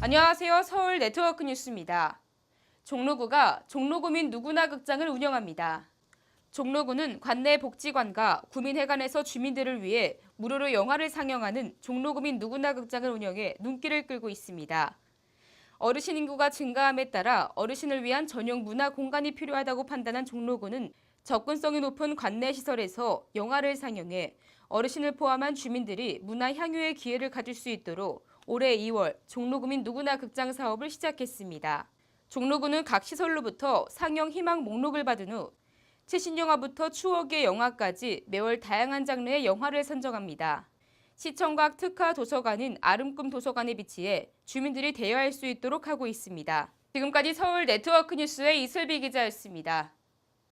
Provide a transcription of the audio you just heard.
안녕하세요. 서울 네트워크 뉴스입니다. 종로구가 종로구민 누구나 극장을 운영합니다. 종로구는 관내 복지관과 구민회관에서 주민들을 위해 무료로 영화를 상영하는 종로구민 누구나 극장을 운영해 눈길을 끌고 있습니다. 어르신 인구가 증가함에 따라 어르신을 위한 전용 문화 공간이 필요하다고 판단한 종로구는 접근성이 높은 관내 시설에서 영화를 상영해 어르신을 포함한 주민들이 문화 향유의 기회를 가질 수 있도록 올해 2월 종로구민 누구나 극장 사업을 시작했습니다. 종로구는 각 시설로부터 상영 희망 목록을 받은 후 최신 영화부터 추억의 영화까지 매월 다양한 장르의 영화를 선정합니다. 시청각 특화 도서관인 아름꿈 도서관에 비치해 주민들이 대여할 수 있도록 하고 있습니다. 지금까지 서울 네트워크 뉴스의 이슬비 기자였습니다.